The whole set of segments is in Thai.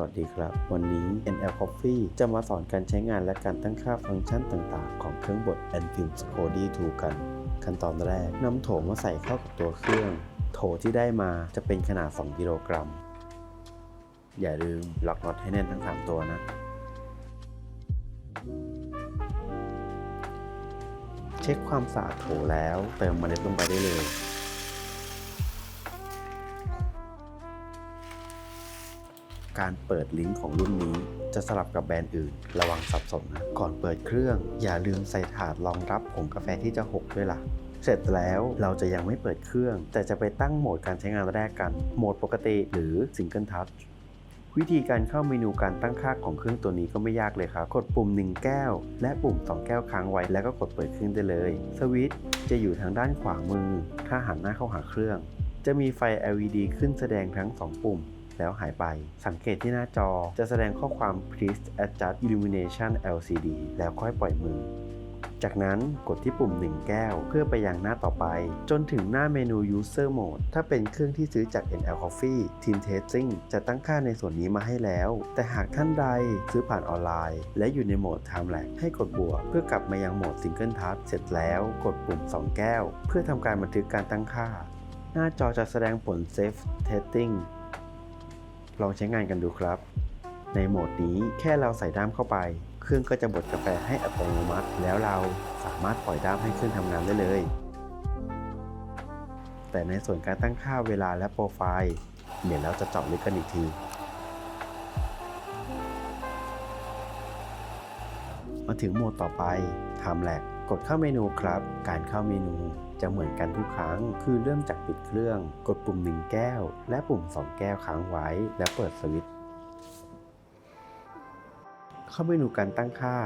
วัสดีครับ วันนี้ NL Coffee จะมาสอนการใช้งานและการตั้งค่าฟังก์ชันต่างๆ ของเครื่องบด Enfield Scody 2 กัน ขั้นตอนแรกนำโถมาใส่เข้ากับตัวเครื่อง โถที่ได้มาจะเป็นขนาด 2 กิโลกรัม อย่าลืมล็อกน็อตให้แน่นทั้ง 3 ตัวนะ เช็คความสะอาดโถแล้วเติมเมล็ดลงไปได้เลย การเปิดลิงก์ของรุ่นนี้ จะสลับกับแบรนด์อื่น ระวังสับสนนะ ก่อนเปิดเครื่อง อย่าลืมใส่ถาดรองรับผงกาแฟที่จะหกด้วยล่ะเสร็จแล้วเราจะยังไม่เปิดเครื่อง แต่จะไปตั้งโหมดการใช้งานแรกกัน โหมดปกติหรือ Single Touch วิธีการเข้าเมนูการตั้งค่าของเครื่องตัวนี้ก็ไม่ยากเลยครับ กดปุ่ม 1 แก้ว และปุ่ม 2 แก้วค้างไว้ แล้วก็กดเปิดเครื่องได้เลย สวิตช์จะอยู่ทางด้านขวามือ ถ้าหันหน้าเข้าหาเครื่อง จะมีไฟ LED ขึ้นแสดงทั้ง 2 ปุ่ม แล้วหายไป สังเกตที่หน้าจอจะแสดงข้อความ please adjust illumination LCD แล้วค่อยปล่อยมือ จากนั้นกดที่ปุ่ม 1 แก้ว เพื่อไปยังหน้าต่อไป จนถึงหน้าเมนู user mode ถ้าเป็นเครื่องที่ซื้อจาก NL Coffee Team Testing จะตั้งค่าในส่วนนี้มาให้แล้ว แต่หากท่านใดซื้อผ่านออนไลน์ และอยู่ในโหมด Time Lapse ให้กดบวก เพื่อกลับมายังโหมด Single Touch เสร็จแล้วกดปุ่ม 2 แก้ว เพื่อทำการบันทึกการตั้งค่า หน้าจอจะแสดงผล Safe Testing ลองใช้งานกันดูครับ ในโหมดนี้แค่เราใส่ด้ามเข้าไป เครื่องก็จะบดกาแฟให้อัตโนมัติ แล้วเราสามารถปล่อยด้ามให้เครื่องทำงานได้เลย แต่ในส่วนการตั้งค่าเวลาและโปรไฟล์เดี๋ยวเราจะเจาะลึกกันอีกทีมาถึงโหมดต่อไป Time l a g กดเข้าเมนูครับ การเข้าเมนูจะเหมือนกันทุกครั้ง คือเริ่มจากปิดเครื่อง กดปุ่ม 1 แก้ว และปุ่ม 2 แก้วค้างไว้ แล้วเปิดสวิตช์ เข้าเมนูการตั้งค่า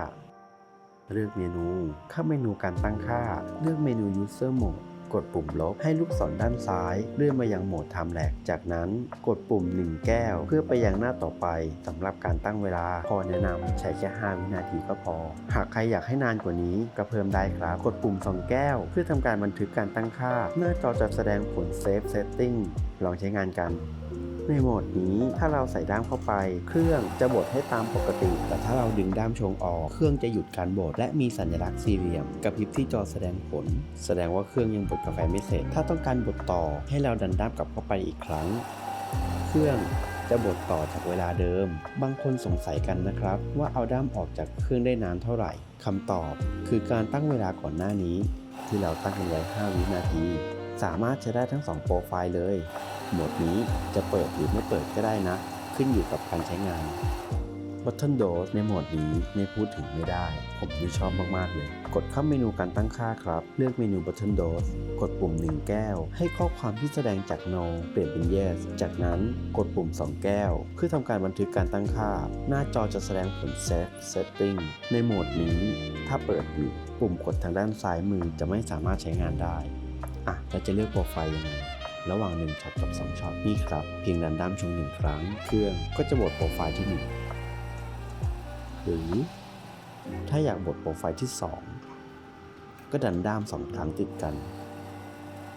เลือกเมนู เข้าเมนูการตั้งค่า เลือกเมนู User Mode กดปุ่มลบให้ลูกศรด้านซ้าย เลื่อนมายังโหมดไทม์แลกจากนั้นกดปุ่ม 1 แก้ว เพื่อไปยังหน้าต่อไปสำหรับการตั้งเวลา พอแนะนำใช้แค่ 5 วินาทีก็พอ หากใครอยากให้นานกว่านี้ก็เพิ่มได้ครับ กดปุ่ม 2 แก้ว เพื่อทำการบันทึกการตั้งค่า หน้าจอจะแสดงผลเซฟเซตติ้งลองใช้งานกัน ในโหมดนี้ถ้าเราใส่ด้ามเข้าไป เครื่องจะบดให้ตามปกติ แต่ถ้าเราดึงด้ามชงออก เครื่องจะหยุดการบดและมีสัญลักษณ์สี่เหลี่ยมกระพริบที่จอแสดงผล แสดงว่าเครื่องยังบดกาแฟไม่เสร็จ ถ้าต้องการบดต่อให้เราดันด้ามกลับเข้าไปอีกครั้ง เครื่องจะบดต่อจากเวลาเดิม บางคนสงสัยกันนะครับ ว่าเอาด้ามออกจากเครื่องได้นานเท่าไหร่คำตอบ คือการตั้งเวลาก่อนหน้านี้ ที่เราตั้งกันไว้ 5 วินาที สามารถใช้ได้ทั้ง 2 โปรไฟล์เลย โหมดนี้จะเปิดหรือไม่เปิดก็ได้นะ ขึ้นอยู่กับการใช้งาน Button Dose ในโหมดนี้ไม่พูดถึงไม่ได้ ผมไม่ชอบมาก ๆ เลย กดเข้าเมนูการตั้งค่าครับ เลือกเมนู Button Dose กดปุ่ม 1 แก้ว ให้ข้อความที่แสดงจาก No เปลี่ยนเป็น Yes จากนั้นกดปุ่ม 2 แก้ว เพื่อทำการบันทึกการตั้งค่า หน้าจอจะแสดงผล Save Setting ในโหมดนี้ ถ้าเปิดอยู่ ปุ่มกดทางด้านซ้ายมือจะไม่สามารถใช้งานได้ อะแล้วจะเลือกโปรไฟล์ยังไง ระหว่าง1ช็อตกับ2ช็อตนี่ครับ เพียงดันด้ามชงหนึ่งครั้ง เครื่องก็จะบดโปรไฟล์ที่ 1 หรือ ถ้าอยากบดโปรไฟล์ที่ 2 ก็ดันด้าม2ครั้งติดกัน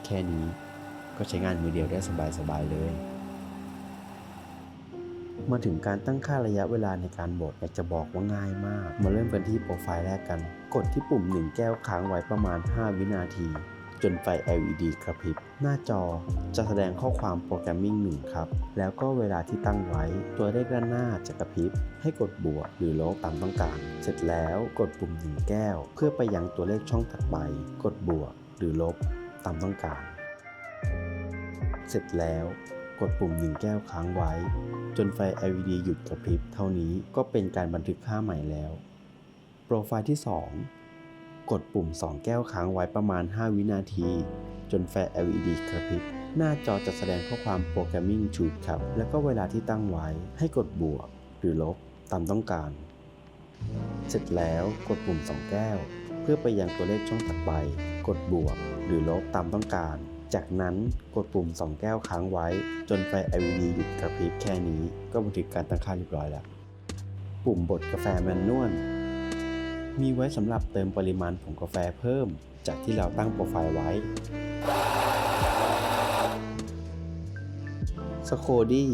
แค่นี้ก็ใช้งานมือเดียวได้สบายๆเลย มาถึงการตั้งค่าระยะเวลาในการบดอยากจะบอกว่าง่ายมาก มาเริ่มกันที่โปรไฟล์แรกกัน กดที่ปุ่ม 1 แก้วค้างไว้ประมาณ 5 วินาที จนไฟ LED กระพริบ หน้าจอจะแสดงข้อความโปรแกรมมิ่งหนึ่งครับ แล้วก็เวลาที่ตั้งไว้ ตัวเลขด้านหน้าจะกระพริบ ให้กดบวกหรือลบตามต้องการ เสร็จแล้วกดปุ่ม1แก้ว เพื่อไปยังตัวเลขช่องถัดไป กดบวกหรือลบตามต้องการ เสร็จแล้วกดปุ่ม1แก้วค้างไว้ จนไฟ LED หยุดกระพริบ เท่านี้ก็เป็นการบันทึกค่าใหม่แล้ว โปรไฟล์ที่ 2 กดปุ่ม 2 แก้วค้างไว้ประมาณ 5 วินาที จนไฟ LED กระพริบ หน้าจอจะแสดงข้อความโปรแกรมมิ่งชูดครับ แล้วก็เวลาที่ตั้งไว้ให้กดบวก หรือลบตามต้องการ เสร็จแล้วกดปุ่ม 2 แก้ว เพื่อไปยังตัวเลขช่องถัดไป กดบวก หรือลบตามต้องการ จากนั้นกดปุ่ม 2 แก้วค้างไว้ จนไฟ LED หยุดกระพริบแค่นี้ ก็บันทึกการตั้งค่าเรียบร้อยแล้ว ปุ่มบดกาแฟแมนนวล มีไว้สำหรับเติมปริมาณผงกาแฟเพิ่ม จากที่เราตั้งโปรไฟล์ไว้ สโคดี้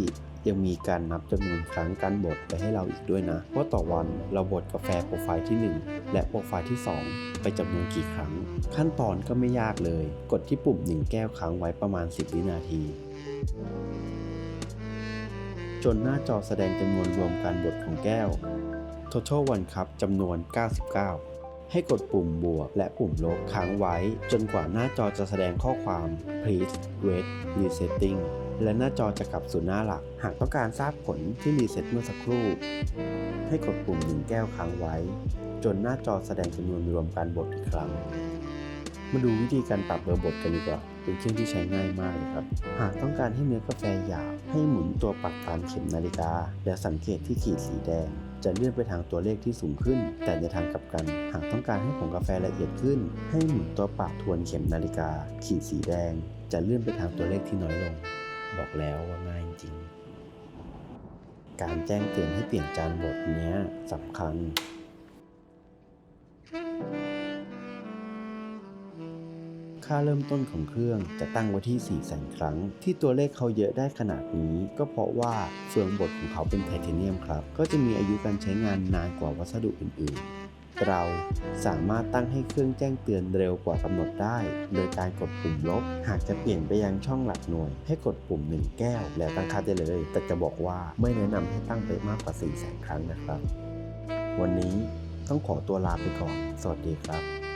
ยังมีการนับจำนวนครั้งการบดไปให้เราอีกด้วยนะ ว่าต่อวันเราบดกาแฟโปรไฟล์ที่ 1 และโปรไฟล์ที่ 2 ไปจำนวนกี่ครั้ง ขั้นตอนก็ไม่ยากเลย กดที่ปุ่ม 1 แก้วค้างไว้ประมาณ 10 วินาที จนหน้าจอแสดงจำนวนรวมการบดของแก้ว Total One Cup จำนวน 99 ให้กดปุ่มบวกและปุ่มลบค้างไว้ จนกว่าหน้าจอจะแสดงข้อความ Please wait resetting และหน้าจอจะกลับสู่หน้าหลัก หากต้องการทราบผลที่รีเซ็ตเมื่อสักครู่ ให้กดปุ่มหนึ่งแก้วค้างไว้ จนหน้าจอแสดงจำนวนรวมการบดอีกครั้ง มาดูวิธีการปรับเบอร์บดกันดีกว่า เป็นเครื่องที่ใช้ง่ายมากเลยครับ หากต้องการให้เนื้อกาแฟหยาบ ให้หมุนตัวปรับตามเข็มนาฬิกา และสังเกตที่ขีดสีแดง จะเลื่อนไปทางตัวเลขที่สูงขึ้น แต่ในทางกลับกัน หากต้องการให้ผงกาแฟละเอียดขึ้น ให้หมุนตัวปรับทวนเข็มนาฬิกา ขีดสีแดง จะเลื่อนไปทางตัวเลขที่น้อยลง บอกแล้วว่าง่ายจริง การแจ้งเตือนให้เปลี่ยนจานบดเนี้ยสำคัญ ค่าเริ่มต้นของเครื่องจะตั้งไว้ที่ 4 0 0แสนครั้ง ที่ตัวเลขเขาเยอะได้ขนาดนี้ ก็เพราะว่าเฟืองบดของเขาเป็นไทเทเนียมครับ ก็จะมีอายุการใช้งานนานกว่าวัสดุอื่นๆ เราสามารถตั้งให้เครื่องแจ้งเตือนเร็วกว่ากำหนดได้ โดยการกดปุ่มลบ หากจะเปลี่ยนไปยังช่องหลักหน่วย ให้กดปุ่ม 1 แก้ว แล้วตั้งค่าได้เลย แต่จะบอกว่าไม่แนะนำให้ตั้งไปมากกว่า 4 0 0แสนครั้งนะครับ วันนี้ต้องขอตัวลาไปก่อน สวัสดีครับ